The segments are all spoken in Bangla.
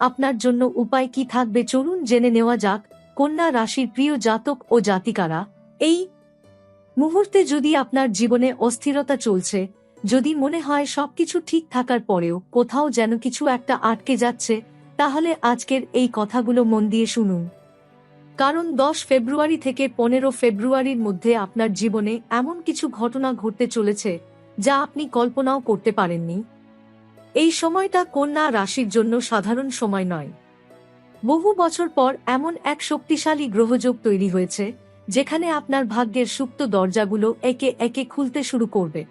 আপনার জন্য উপায় কি থাকবে? চলুন জেনে নেওয়া যাক। কন্যা রাশির প্রিয় জাতক ও জাতিকারা, এই মুহূর্তে যদি আপনার জীবনে অস্থিরতা চলছে, যদি মনে হয় সবকিছু ঠিক থাকার পরেও কোথাও যেন কিছু একটা আটকে যাচ্ছে, তাহলে আজকের এই কথাগুলো মন দিয়ে শুনুন। কারণ দশ ফেব্রুয়ারি থেকে পনেরো ফেব্রুয়ারির মধ্যে আপনার জীবনে এমন কিছু ঘটনা ঘটতে চলেছে, যা আপনি কল্পনাও করতে পারেননি। এই সময়টা কন্যা রাশির জন্য সাধারণ সময় নয়। বহু বছর পর এমন এক শক্তিশালী গ্রহযোগ তৈরি হয়েছে, যেখানে আপনার ভাগ্যের সুপ্ত দরজাগুলো একে একে খুলতে শুরু করবে।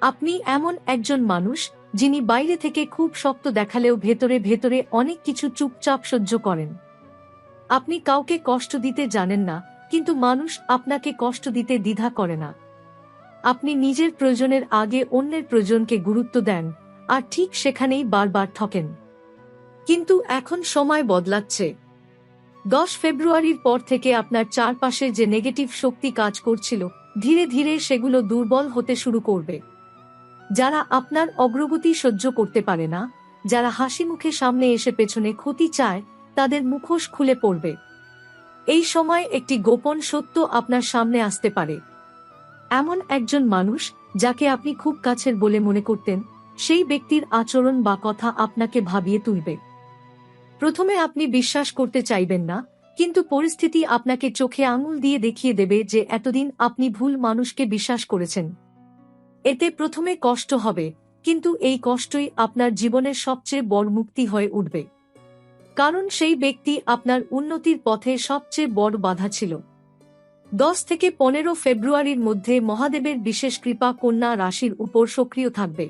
আপনি এমন একজন মানুষ, যিনি বাইরে থেকে খুব শক্ত দেখালেও ভেতরে ভেতরে অনেক কিছু চুপচাপ সহ্য করেন। আপনি কাউকে কষ্ট দিতে জানেন না, কিন্তু মানুষ আপনাকে কষ্ট দিতে দ্বিধা করে না। আপনি নিজের প্রয়োজনের আগে অন্যের প্রয়োজনকে গুরুত্ব দেন। আর ঠিক সেখানেই বারবার ঠকেন। কিন্তু এখন সময় বদলাচ্ছে। দশ ফেব্রুয়ারির পর থেকে আপনার চারপাশে যে নেগেটিভ শক্তি কাজ করছিল, ধীরে ধীরে সেগুলো দুর্বল হতে শুরু করবে। যারা আপনার অগ্রগতি সহ্য করতে পারে না, যারা হাসি মুখে সামনে এসে পেছনে ক্ষতি চায়, তাদের মুখোশ খুলে পড়বে। এই সময় একটি গোপন সত্য আপনার সামনে আসতে পারে। এমন একজন মানুষ যাকে আপনি খুব কাছের বলে মনে করতেন সেই ব্যক্তির আচরণ বা কথা আপনাকে ভাবিয়ে তুলবে। প্রথমে আপনি বিশ্বাস করতে চাইবেন না, কিন্তু পরিস্থিতি আপনাকে চোখে আঙুল দিয়ে দেখিয়ে দেবে যে এতদিন আপনি ভুল মানুষকে বিশ্বাস করেছেন। এতে প্রথমে কষ্ট হবে, কিন্তু এই কষ্টই আপনার জীবনের সবচেয়ে বড় মুক্তি হয়ে উঠবে। কারণ সেই ব্যক্তি আপনার উন্নতির পথে সবচেয়ে বড় বাধা ছিল। দশ থেকে পনেরো ফেব্রুয়ারির মধ্যে মহাদেবের বিশেষ কৃপা কন্যা রাশির উপর সক্রিয় থাকবে।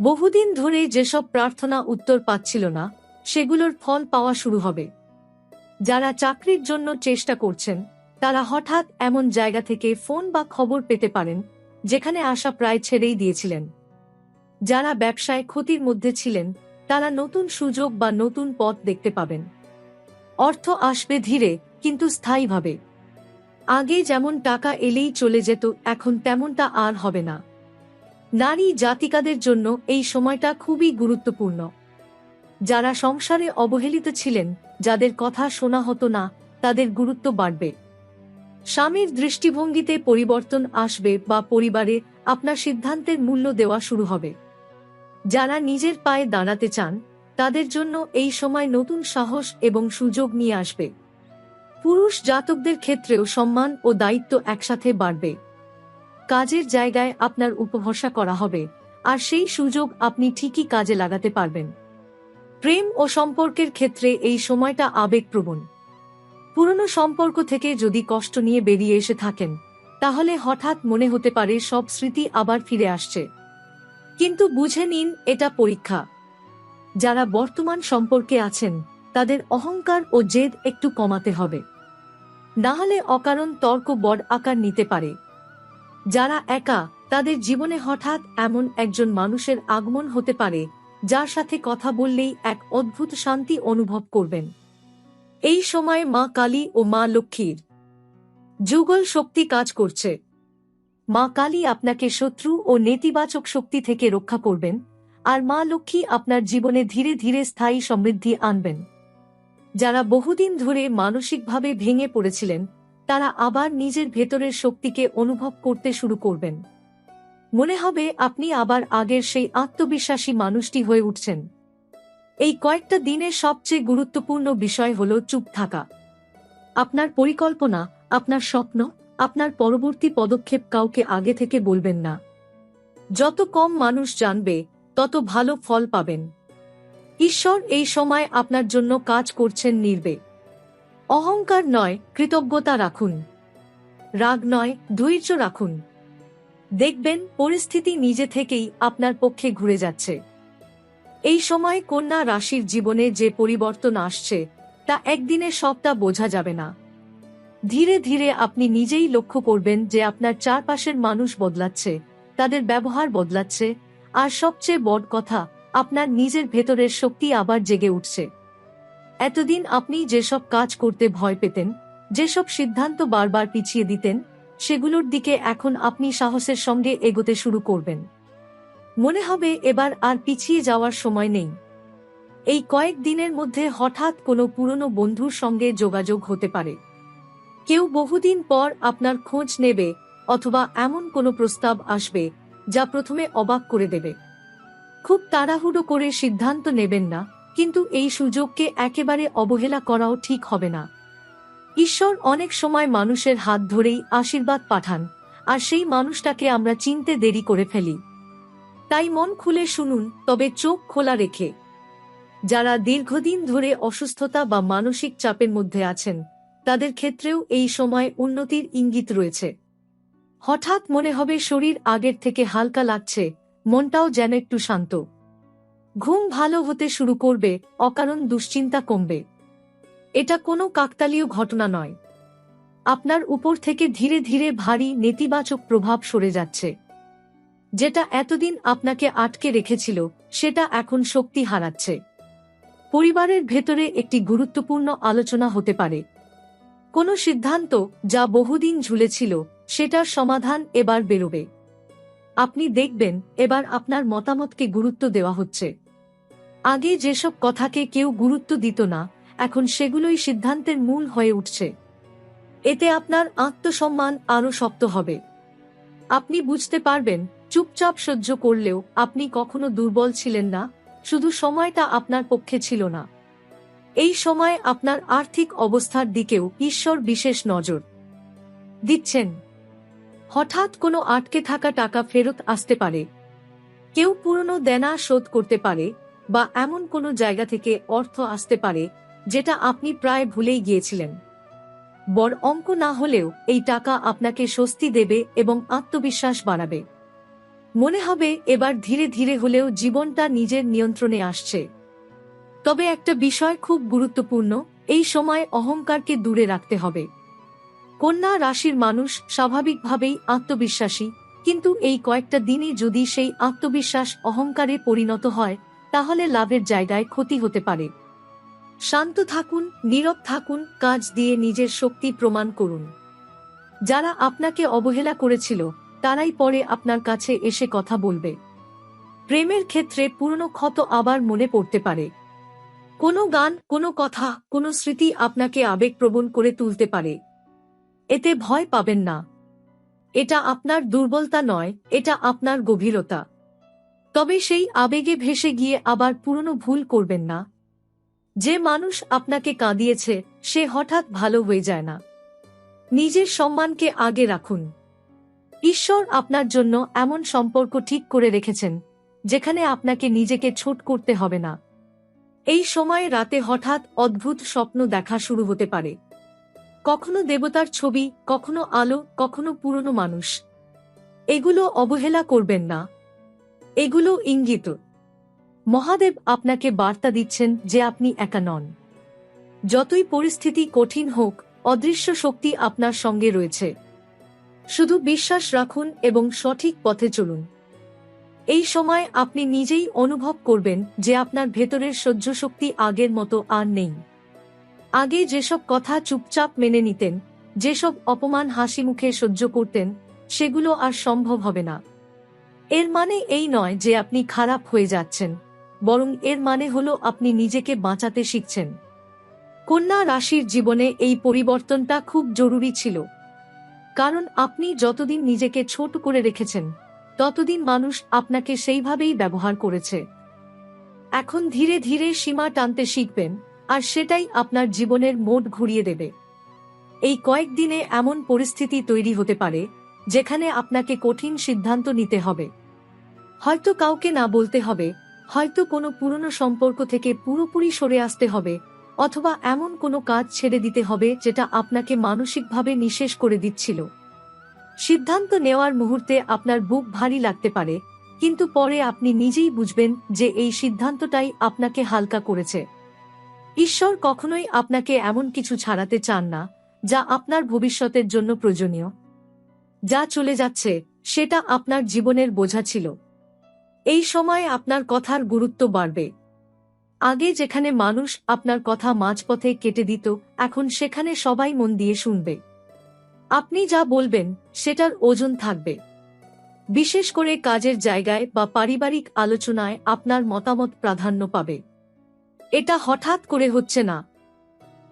বহুদিন ধরে যেসব প্রার্থনা উত্তর পাচ্ছিল না, সেগুলোর ফল পাওয়া শুরু হবে। যারা চাকরির জন্য চেষ্টা করছেন, তারা হঠাৎ এমন জায়গা থেকে ফোন বা খবর পেতে পারেন, যেখানে আশা প্রায় ছেড়েই দিয়েছিলেন। যারা ব্যবসায় ক্ষতির মধ্যে ছিলেন, তারা নতুন সুযোগ বা নতুন পথ দেখতে পাবেন। অর্থ আসবে ধীরে, কিন্তু স্থায়ীভাবে। আগে যেমন টাকা এলেই চলে যেত, এখন তেমনটা আর হবে না। নারী জাতিকাদের জন্য এই সময়টা খুবই গুরুত্বপূর্ণ। যারা সংসারে অবহেলিত ছিলেন, যাদের কথা শোনা হতো না, তাদের গুরুত্ব বাড়বে। স্বামীর দৃষ্টিভঙ্গিতে পরিবর্তন আসবে বা পরিবারে আপনার সিদ্ধান্তের মূল্য দেওয়া শুরু হবে। যারা নিজের পায়ে দাঁড়াতে চান, তাদের জন্য এই সময় নতুন সাহস এবং সুযোগ নিয়ে আসবে। পুরুষ জাতকদের ক্ষেত্রেও সম্মান ও দায়িত্ব একসাথে বাড়বে। কাজের জায়গায় আপনার উপভরসা করা হবে, আর সেই সুযোগ আপনি ঠিকই কাজে লাগাতে পারবেন। প্রেম ও সম্পর্কের ক্ষেত্রে এই সময়টা আবেগপ্রবণ। পুরনো সম্পর্ক থেকে যদি কষ্ট নিয়ে বেরিয়ে এসে থাকেন, তাহলে হঠাৎ মনে হতে পারে সব স্মৃতি আবার ফিরে আসছে। কিন্তু বুঝে নিন, এটা পরীক্ষা। যারা বর্তমান সম্পর্কে আছেন, তাদের অহংকার ও জেদ একটু কমাতে হবে। না হলে অকারণ তর্ক বড় আকার নিতে পারে। যারা একা, তাদের জীবনে হঠাৎ এমন একজন মানুষের আগমন হতে পারে, যার সাথে কথা বললেই এক অদ্ভুত শান্তি অনুভব করবেন। এই সময় মা কালী ও মা লক্ষ্মীর যুগল শক্তি কাজ করছে। মা কালী আপনাকে শত্রু ও নেতিবাচক শক্তি থেকে রক্ষা করবেন, আর মা লক্ষ্মী আপনার জীবনে ধীরে ধীরে স্থায়ী সমৃদ্ধি আনবেন। যারা বহুদিন ধরে মানসিকভাবে ভেঙে পড়েছিলেন তারা আবার নিজের ভেতরের শক্তিকে অনুভব করতে শুরু করবেন। মনে হবে আপনি আবার আগের সেই আত্মবিশ্বাসী মানুষটি হয়ে উঠছেন। এই কয়েকটা দিনের সবচেয়ে গুরুত্বপূর্ণ বিষয় হল চুপ থাকা। আপনার পরিকল্পনা, আপনার স্বপ্ন, আপনার পরবর্তী পদক্ষেপ কাউকে আগে থেকে বলবেন না। যত কম মানুষ জানবে, তত ভালো ফল পাবেন। ঈশ্বর এই সময় আপনার জন্য কাজ করছেন নির্বে। অহংকার নয়, কৃতজ্ঞতা রাখুন। রাগ নয়, ধৈর্য রাখুন। দেখবেন, পরিস্থিতি নিজে থেকেই আপনার পক্ষে ঘুরে যাচ্ছে। এই সময় কন্যা রাশির জীবনে যে পরিবর্তন আসছে, তা একদিনে সবটা বোঝা যাবে না। ধীরে ধীরে আপনি নিজেই লক্ষ্য করবেন যে আপনার চারপাশের মানুষ বদলাচ্ছে, তাদের ব্যবহার বদলাচ্ছে, আর সবচেয়ে বড় কথা, আপনার নিজের ভেতরের শক্তি আবার জেগে উঠছে। এতদিন আপনি যেসব কাজ করতে ভয় পেতেন, যেসব সিদ্ধান্ত বারবার পিছিয়ে দিতেন, সেগুলোর দিকে এখন আপনি সাহসের সঙ্গে এগোতে শুরু করবেন। মনে হবে এবার আর পিছিয়ে যাওয়ার সময় নেই। এই কয়েক দিনের মধ্যে হঠাৎ কোনো পুরনো বন্ধুর সঙ্গে যোগাযোগ হতে পারে। কেউ বহুদিন পর আপনার খোঁজ নেবে অথবা এমন কোনো প্রস্তাব আসবে যা প্রথমে অবাক করে দেবে। খুব তাড়াহুড়ো করে সিদ্ধান্ত নেবেন না। কিন্তু এই সুযোগকে একেবারে অবহেলা করাও ঠিক হবে না। ঈশ্বর অনেক সময় মানুষের হাত ধরেই আশীর্বাদ পাঠান, আর সেই মানুষটাকে আমরা চিনতে দেরি করে ফেলি। তাই মন খুলে শুনুন, তবে চোখ খোলা রেখে। যারা দীর্ঘদিন ধরে অসুস্থতা বা মানসিক চাপের মধ্যে আছেন, তাদের ক্ষেত্রেও এই সময় উন্নতির ইঙ্গিত রয়েছে। হঠাৎ মনে হবে শরীর আগের থেকে হালকা লাগছে, মনটাও যেন একটু শান্ত। ঘুম ভালো হতে শুরু করবে, অকারণ দুশ্চিন্তা কমবে। এটা কোনো কাকতালীয় ঘটনা নয়। আপনার উপর থেকে ধীরে ধীরে ভারী নেতিবাচক প্রভাব সরে যাচ্ছে। যেটা এতদিন আপনাকে আটকে রেখেছিল, সেটা এখন শক্তি হারাচ্ছে। পরিবারের ভেতরে একটি গুরুত্বপূর্ণ আলোচনা হতে পারে। কোনো সিদ্ধান্ত যা বহুদিন ঝুলেছিল, সেটার সমাধান এবার বেরোবে। আপনি দেখবেন, এবার আপনার মতামতকে গুরুত্ব দেওয়া হচ্ছে। আগে যেসব কথাকে কেউ গুরুত্ব দিত না, এখন সেগুলোই সিদ্ধান্তের মূল হয়ে উঠছে। এতে আপনার আত্মসম্মান আরও শক্ত হবে। আপনি বুঝতে পারবেন, চুপচাপ সহ্য করলেও আপনি কখনো দুর্বল ছিলেন না, শুধু সময়টা আপনার পক্ষে ছিল না। এই সময় আপনার আর্থিক অবস্থার দিকেও ঈশ্বর বিশেষ নজর দিচ্ছেন। হঠাৎ কোনো আটকে থাকা টাকা ফেরত আসতে পারে। কেউ পুরনো দেনা শোধ করতে পারে বা এমন কোনো জায়গা থেকে অর্থ আসতে পারে যেটা আপনি প্রায় ভুলেই গিয়েছিলেন। বড় অঙ্ক না হলেও এই টাকা আপনাকে স্বস্তি দেবে এবং আত্মবিশ্বাস বাড়াবে। মনে হবে এবার ধীরে ধীরে হলেও জীবনটা নিজের নিয়ন্ত্রণে আসছে। তবে একটা বিষয় খুব গুরুত্বপূর্ণ, এই সময় অহংকারকে দূরে রাখতে হবে। কন্যা রাশির মানুষ স্বাভাবিকভাবেই আত্মবিশ্বাসী, কিন্তু এই কয়েকটা দিনে যদি সেই আত্মবিশ্বাস অহংকারে পরিণত হয়, তাহলে লাভের জায়গায় ক্ষতি হতে পারে। শান্ত থাকুন, নীরব থাকুন, কাজ দিয়ে নিজের শক্তি প্রমাণ করুন। যারা আপনাকে অবহেলা করেছিল, তারাই পরে আপনার কাছে এসে কথা বলবে। প্রেমের ক্ষেত্রে পুরনো ক্ষত আবার মনে পড়তে পারে। কোনো গান, কোনো কথা, কোনো স্মৃতি আপনাকে আবেগপ্রবণ করে তুলতে পারে। এতে ভয় পাবেন না। এটা আপনার দুর্বলতা নয়, এটা আপনার গভীরতা। তবে সেই আবেগে ভেসে গিয়ে আবার পুরনো ভুল করবেন না। যে মানুষ আপনাকে কাঁদিয়েছে, সে হঠাৎ ভালো হয়ে যায় না। নিজের সম্মানকে আগে রাখুন। ঈশ্বর আপনার জন্য এমন সম্পর্ক ঠিক করে রেখেছেন, যেখানে আপনাকে নিজেকে ছোট করতে হবে না। এই সময়ে রাতে হঠাৎ অদ্ভুত স্বপ্ন দেখা শুরু হতে পারে। কখনো দেবতার ছবি, কখনো আলো, কখনো পুরনো মানুষ। এগুলো অবহেলা করবেন না। এগুলো ইঙ্গিত। মহাদেব আপনাকে বার্তা দিচ্ছেন যে আপনি একা নন। যতই পরিস্থিতি কঠিন হোক, অদৃশ্য শক্তি আপনার সঙ্গে রয়েছে। শুধু বিশ্বাস রাখুন এবং সঠিক পথে চলুন। এই সময় আপনি নিজেই অনুভব করবেন যে আপনার ভেতরের সহ্য শক্তি আগের মতো আর নেই। আগে যেসব কথা চুপচাপ মেনে নিতেন, যেসব অপমান হাসি মুখে সহ্য করতেন, সেগুলো আর সম্ভব হবে না। এর মানে এই নয় যে আপনি খারাপ হয়ে যাচ্ছেন, বরং এর মানে হলো আপনি নিজেকে বাঁচাতে শিখছেন। কন্যা রাশির জীবনে এই পরিবর্তনটা খুব জরুরি ছিল। কারণ আপনি যতদিন নিজেকে ছোট করে রেখেছেন, ততদিন মানুষ আপনাকে সেইভাবেই ব্যবহার করেছে। এখন ধীরে ধীরে সীমা টানতে শিখবেন আর সেটাই আপনার জীবনের মোড ঘুরিয়ে দেবে। এই কয়েকদিনে এমন পরিস্থিতি তৈরি হতে পারে, যেখানে আপনাকে কঠিন সিদ্ধান্ত নিতে হবে। হয়তো কাউকে না বলতে হবে, হয়তো কোনো পুরনো সম্পর্ক থেকে পুরোপুরি সরে আসতে হবে, অথবা এমন কোনো কাজ ছেড়ে দিতে হবে যেটা আপনাকে মানসিকভাবে নিঃশেষ করে দিচ্ছিল। সিদ্ধান্ত নেওয়ার মুহূর্তে আপনার বুক ভারী লাগতে পারে, কিন্তু পরে আপনি নিজেই বুঝবেন যে এই সিদ্ধান্তটাই আপনাকে হালকা করেছে। ঈশ্বর কখনোই আপনাকে এমন কিছু ছাড়াতে চান না, যা আপনার ভবিষ্যতের জন্য প্রয়োজনীয়। যা চলে যাচ্ছে, সেটা আপনার জীবনের বোঝা ছিল। এই সময় আপনার কথার গুরুত্ব বাড়বে। আগে যেখানে মানুষ আপনার কথা মাঝপথে কেটে দিত, এখন সেখানে সবাই মন দিয়ে শুনবে। আপনি যা বলবেন, সেটার ওজন থাকবে। বিশেষ করে কাজের জায়গায় বা পারিবারিক আলোচনায় আপনার মতামত প্রাধান্য পাবে। এটা হঠাৎ করে হচ্ছে না।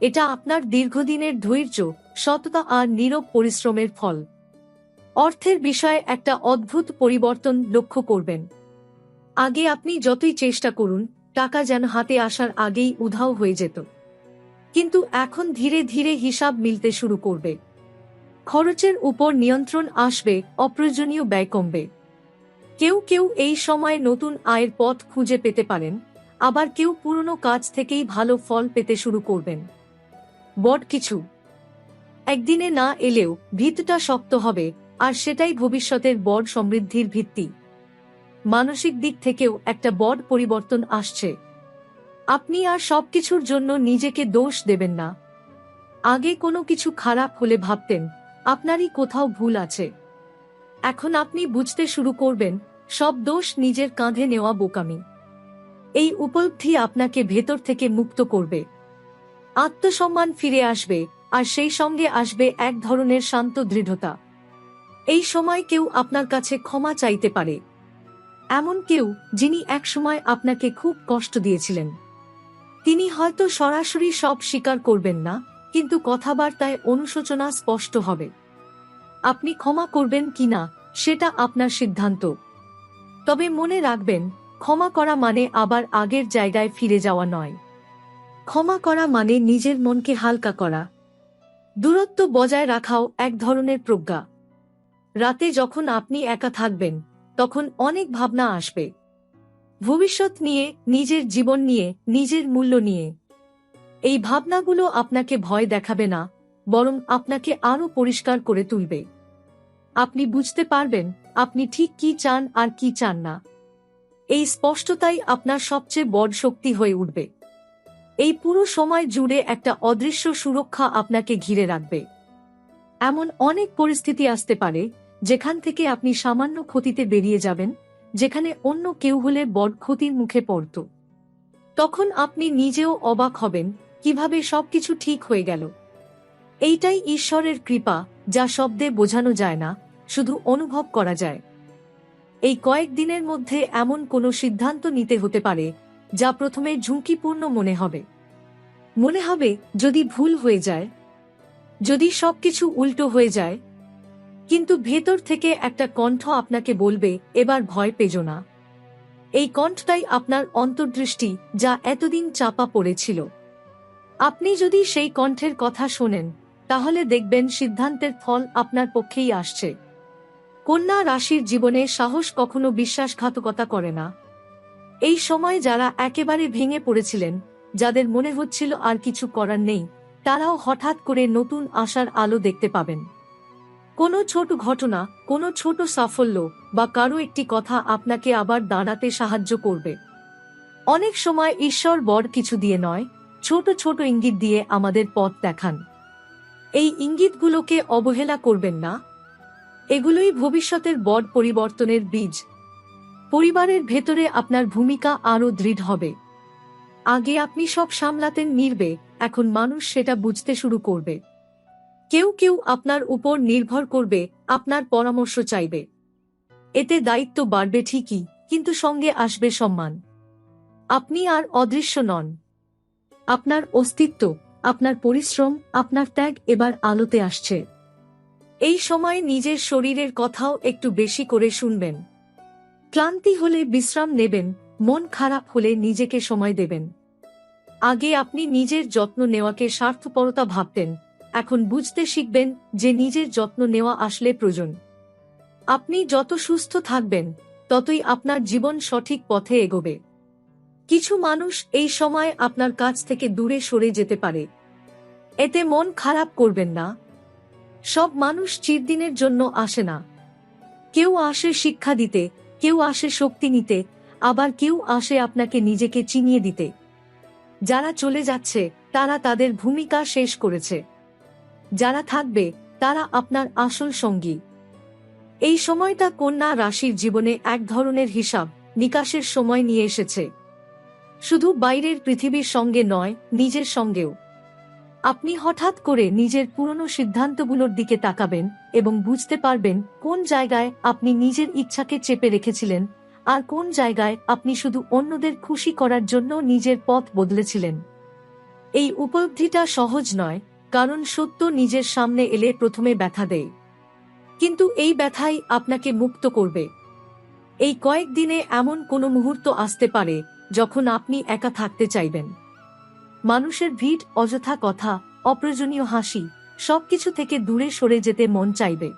এটা আপনার দীর্ঘদিনের ধৈর্য, সততা আর নীরব পরিশ্রমের ফল। অর্থের বিষয়ে একটা অদ্ভুত পরিবর্তন লক্ষ্য করবেন। আগে আপনি যতই চেষ্টা করুন, টাকা যেন হাতে আসার আগেই উধাও হয়ে যেত। কিন্তু এখন ধীরে ধীরে হিসাব মিলতে শুরু করবে। খরচের উপর নিয়ন্ত্রণ আসবে, অপ্রয়োজনীয় ব্যয় কমবে। কেউ কেউ এই সময় নতুন আয়ের পথ খুঁজে পেতে পারেন। আবার কেউ পুরনো কাজ থেকেই ভালো ফল পেতে শুরু করবেন। বট কিছু। একদিনে না এলেও ভিতটা শক্ত হবে, আর সেটাই ভবিষ্যতের বড় সমৃদ্ধির ভিত্তি। মানসিক দিক থেকেও একটা বড় পরিবর্তন আসছে। আপনি আর সবকিছুর জন্য নিজেকে দোষ দেবেন না। আগে কোনো কিছু খারাপ হলে ভাবতেন, আপনারই কোথাও ভুল আছে। এখন আপনি বুঝতে শুরু করবেন, সব দোষ নিজের কাঁধে নেওয়া বোকামি। এই উপলব্ধি আপনাকে ভেতর থেকে মুক্ত করবে। আত্মসম্মান ফিরে আসবে, আর সেই সঙ্গে আসবে এক ধরনের শান্ত দৃঢ়তা। এই সময় কেউ আপনার কাছে ক্ষমা চাইতে পারে। এমন কেউ যিনি একসময় আপনাকে খুব কষ্ট দিয়েছিলেন। তিনি হয়তো সরাসরি সব স্বীকার করবেন না, কিন্তু কথাবার্তায় অনুশোচনা স্পষ্ট হবে। আপনি ক্ষমা করবেন কিনা, সেটা আপনার সিদ্ধান্ত। তবে মনে রাখবেন ক্ষমা করা মানে আবার আগের জায়গায় ফিরে যাওয়া নয়। ক্ষমা করা মানে নিজের মনকে হালকা করা। দূরত্ব বজায় রাখাও এক ধরনের প্রজ্ঞা। রাতে যখন আপনি একা থাকবেন, তখন অনেক ভাবনা আসবে। ভবিষ্যৎ নিয়ে, নিজের জীবন নিয়ে, নিজের মূল্য নিয়ে। এই ভাবনাগুলো আপনাকে ভয় দেখাবে না, বরং আপনাকে আরও পরিষ্কার করে তুলবে। আপনি বুঝতে পারবেন, আপনি ঠিক কি চান আর কি চান না। এই স্পষ্টতাই আপনার সবচেয়ে বড় শক্তি হয়ে উঠবে। এই পুরো সময় জুড়ে একটা অদৃশ্য সুরক্ষা আপনাকে ঘিরে রাখবে। এমন অনেক পরিস্থিতি আসতে পারে, যেখান থেকে আপনি সামান্য ক্ষতিতে বেরিয়ে যাবেন, যেখানে অন্য কেউ হলে বড় ক্ষতির মুখে পড়ত। তখন আপনি নিজেও অবাক হবেন, কীভাবে সবকিছু ঠিক হয়ে গেল। এইটাই ঈশ্বরের কৃপা, যা শব্দে বোঝানো যায় না, শুধু অনুভব করা যায়। এই কয়েক দিনের মধ্যে এমন কোনো সিদ্ধান্ত নিতে হতে পারে, যা প্রথমে ঝুঁকিপূর্ণ মনে হবে। মনে হবে, যদি ভুল হয়ে যায়, যদি সবকিছু উল্টো হয়ে যায়, কিন্তু ভেতর থেকে একটা কণ্ঠ আপনাকে বলবে, এবার ভয় পেজো না। এই কণ্ঠটাই আপনার অন্তর্দৃষ্টি, যা এতদিন চাপা পড়েছিল। আপনি যদি সেই কণ্ঠের কথা শোনেন, তাহলে দেখবেন সিদ্ধান্তের ফল আপনার পক্ষেই আসছে। কন্যা রাশির জীবনে সাহস কখনো বিশ্বাসঘাতকতা করে না। এই সময় যারা একেবারে ভেঙে পড়েছিলেন, যাদের মনে হচ্ছিল আর কিছু করার নেই, তারাও হঠাৎ করে নতুন আশার আলো দেখতে পাবেন। কোনো ছোট ঘটনা, কোনো ছোট সাফল্য বা কারও একটি কথা আপনাকে আবার দাঁড়াতে সাহায্য করবে। অনেক সময় ঈশ্বর বড় কিছু দিয়ে নয়, ছোট ছোট ইঙ্গিত দিয়ে আমাদের পথ দেখান। এই ইঙ্গিতগুলোকে অবহেলা করবেন না এগুলোই ভবিষ্যতের বড় পরিবর্তনের বীজ। পরিবারের ভেতরে আপনার ভূমিকা আরও দৃঢ় হবে। আগে আপনি সব সামলাতেন নির্বে, এখন মানুষ সেটা বুঝতে শুরু করবে। কেউ কেউ আপনার উপর নির্ভর করবে, আপনার পরামর্শ চাইবে। এতে দায়িত্ব বাড়বে ঠিকই, কিন্তু সঙ্গে আসবে সম্মান। আপনি আর অদৃশ্য নন। আপনার অস্তিত্ব, আপনার পরিশ্রম, আপনার ত্যাগ এবার আলোতে আসছে। এই সময় নিজের শরীরের কথাও একটু বেশি করে শুনবেন। ক্লান্তি হলে বিশ্রাম নেবেন, মন খারাপ হলে নিজেকে সময় দেবেন। আগে আপনি নিজের যত্ন নেওয়াকে স্বার্থপরতা ভাবতেন, এখন বুঝতে শিখবেন যে নিজের যত্ন নেওয়া আসলে প্রয়োজন। আপনি যত সুস্থ থাকবেন, ততই আপনার জীবন সঠিক পথে এগোবে। কিছু মানুষ এই সময় আপনার কাছ থেকে দূরে সরে যেতে পারে। এতে মন খারাপ করবেন না। সব মানুষ চিরদিনের জন্য আসে না। কেউ আসে শিক্ষা দিতে, কেউ আসে শক্তি নিতে, আবার কেউ আসে আপনাকে নিজেকে চিনিয়ে দিতে। যারা চলে যাচ্ছে, তারা তাদের ভূমিকা শেষ করেছে। যারা থাকবে, তারা আপনার আসল সঙ্গী। এই সময়টা কন্যা রাশির জীবনে এক ধরনের হিসাব, নিকাশের সময় নিয়ে এসেছে। শুধু বাইরের পৃথিবীর সঙ্গে নয়, নিজের সঙ্গেও। আপনি হঠাৎ করে নিজের পুরনো সিদ্ধান্তগুলোর দিকে তাকাবেন এবং বুঝতে পারবেন কোন জায়গায় আপনি নিজের ইচ্ছাকে চেপে রেখেছিলেন আর কোন জায়গায় আপনি শুধু অন্যদের খুশি করার জন্য নিজের পথ বদলেছিলেন। এই উপলব্ধিটা সহজ নয়, কারণ সত্য নিজের সামনে এলে প্রথমে ব্যথা দেয়। কিন্তু এই ব্যথাই আপনাকে মুক্ত করবে। এই কয়েকদিনে এমন কোনো মুহূর্ত আসতে পারে যখন আপনি একা থাকতে চাইবেন। মানুষের ভিড় অযথা কথা, অপ্রয়োজনীয় হাসি, সবকিছু থেকে দূরে সরে যেতে মন চাইবে।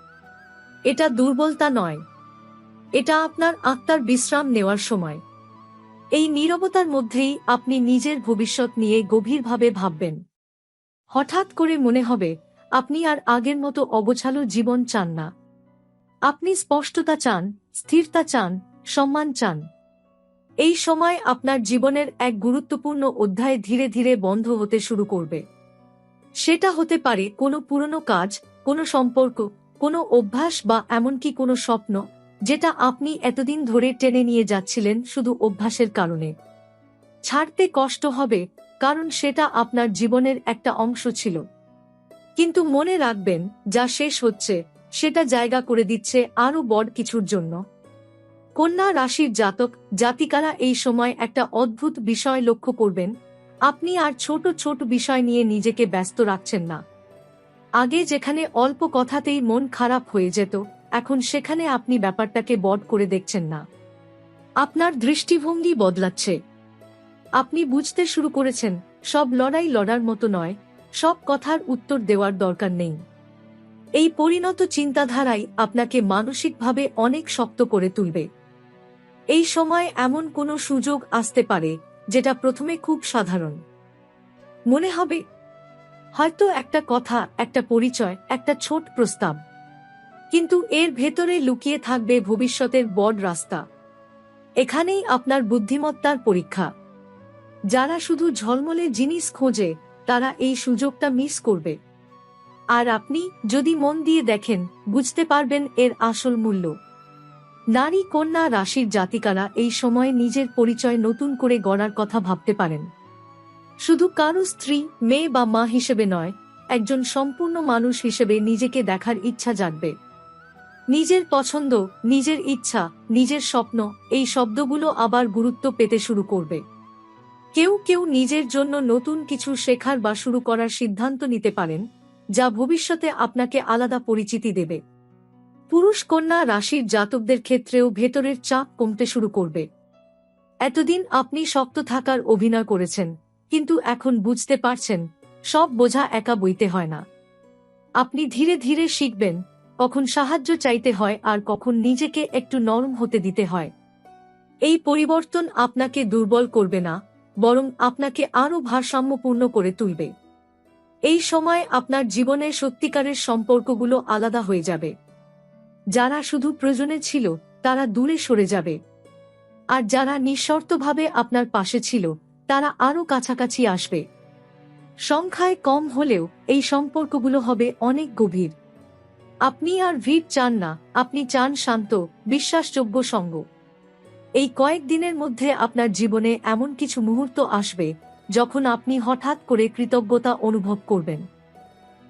এটা দুর্বলতা নয়। এটা আপনার আত্মার বিশ্রাম নেওয়ার সময়। এই নীরবতার মধ্যেই আপনি নিজের ভবিষ্যৎ নিয়ে গভীরভাবে ভাববেন। হঠাৎ করে মনে হবে, আপনি আর আগের মতো অগোছালো জীবন চান না। আপনি স্পষ্টতা চান, স্থিরতা চান, সম্মান চান। এই সময় আপনার জীবনের এক গুরুত্বপূর্ণ অধ্যায় ধীরে ধীরে বন্ধ হতে শুরু করবে। সেটা হতে পারে কোনো পুরনো কাজ, কোনো সম্পর্ক, কোনো অভ্যাস বা এমনকি কোনো স্বপ্ন, যেটা আপনি এতদিন ধরে টেনে নিয়ে যাচ্ছিলেন শুধু অভ্যাসের কারণে। ছাড়তে কষ্ট হবে, কারণ সেটা আপনার জীবনের একটা অংশ ছিল। কিন্তু মনে রাখবেন, যা শেষ হচ্ছে, সেটা জায়গা করে দিচ্ছে আরও বড় কিছুর জন্য। কন্যা রাশির জাতক, জাতিকারা এই সময় একটা অদ্ভুত বিষয় লক্ষ্য করবেন। আপনি আর ছোট ছোট বিষয় নিয়ে নিজেকে ব্যস্ত রাখছেন না। আগে যেখানে অল্প কথাতেই মন খারাপ হয়ে যেত, এখন সেখানে আপনি ব্যাপারটাকে বড করে দেখছেন না। আপনার দৃষ্টিভঙ্গি বদলাচ্ছে। আপনি বুঝতে শুরু করেছেন, সব লড়াই লড়ার মতো নয়, সব কথার উত্তর দেওয়ার দরকার নেই। এই পরিণত চিন্তাধারাই আপনাকে মানসিকভাবে অনেক শক্ত করে তুলবে। এই সময় এমন কোনো সুযোগ আসতে পারে, যেটা প্রথমে খুব সাধারণ। মনে হবে, হয়তো একটা কথা, একটা পরিচয়, একটা ছোট প্রস্তাব। কিন্তু এর ভেতরে লুকিয়ে থাকবে ভবিষ্যতের বড় রাস্তা। এখানেই আপনার বুদ্ধিমত্তার পরীক্ষা। যারা শুধু ঝলমলে জিনিস খোঁজে, তারা এই সুযোগটা মিস করবে। আর আপনি যদি মন দিয়ে দেখেন, বুঝতে পারবেন এর আসল মূল্য। নারী কন্যা রাশির জাতিকারা এই সময়ে নিজের পরিচয় নতুন করে গড়ার কথা ভাবতে পারেন। শুধু কারও স্ত্রী, মেয়ে বা মা হিসেবে নয়, একজন সম্পূর্ণ মানুষ হিসেবে নিজেকে দেখার ইচ্ছা জাগবে। নিজের পছন্দ, নিজের ইচ্ছা, নিজের স্বপ্ন, এই শব্দগুলো আবার গুরুত্ব পেতে শুরু করবে। কেউ কেউ নিজের জন্য নতুন কিছু শেখার বা শুরু করার সিদ্ধান্ত নিতে পারেন, যা ভবিষ্যতে আপনাকে আলাদা পরিচিতি দেবে। পুরুষ কন্যা রাশির জাতকদের ক্ষেত্রেও ভেতরের চাপ কমতে শুরু করবে। এতদিন আপনি শক্ত থাকার অভিনয় করেছেন, কিন্তু এখন বুঝতে পারছেন, সব বোঝা একা বইতে হয় না। আপনি ধীরে ধীরে শিখবেন, কখন সাহায্য চাইতে হয় আর কখন নিজেকে একটু নরম হতে দিতে হয়। এই পরিবর্তন আপনাকে দুর্বল করবে না, বরং আপনাকে আরও ভারসাম্যপূর্ণ করে তুলবে। এই সময় আপনার জীবনের সত্যিকারের সম্পর্কগুলো আলাদা হয়ে যাবে। যারা শুধু প্রয়োজনে ছিল, তারা দূরে সরে যাবে। আর যারা নিঃশর্তভাবে আপনার পাশে ছিল, তারা আরও কাছাকাছি আসবে। সংখ্যায় কম হলেও এই সম্পর্কগুলো হবে অনেক গভীর। আপনি আর ভিড় চান না, আপনি চান শান্ত, বিশ্বাসযোগ্য সঙ্গ। এই কয়েক দিনের মধ্যে আপনার জীবনে এমন কিছু মুহূর্ত আসবে, যখন আপনি হঠাৎ করে কৃতজ্ঞতা অনুভব করবেন।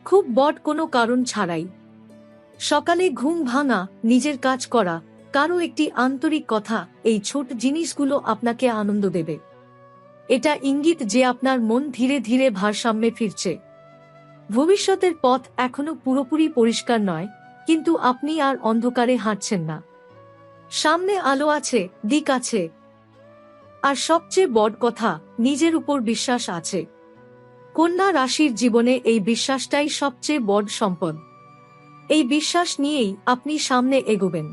খুব বট কোনো কারণ ছাড়াই। সকালে ঘুম ভাঙা, নিজের কাজ করা কারও একটি আন্তরিক কথা, এই ছোট জিনিসগুলো আপনাকে আনন্দ দেবে। এটা ইঙ্গিত যে আপনার মন ধীরে ধীরে ভারসাম্যে ফিরছে। ভবিষ্যতের পথ এখনও পুরোপুরি পরিষ্কার নয়, কিন্তু আপনি আর অন্ধকারে হাঁটছেন না। সামনে আলো আছে, দিক আছে। আর সবচেয়ে বড় কথা, নিজের উপর বিশ্বাস আছে। কন্যা রাশির জীবনে এই বিশ্বাসটাই সবচেয়ে বড় সম্পদ। এই বিশ্বাস নিয়েই আপনি সামনে এগোবেন।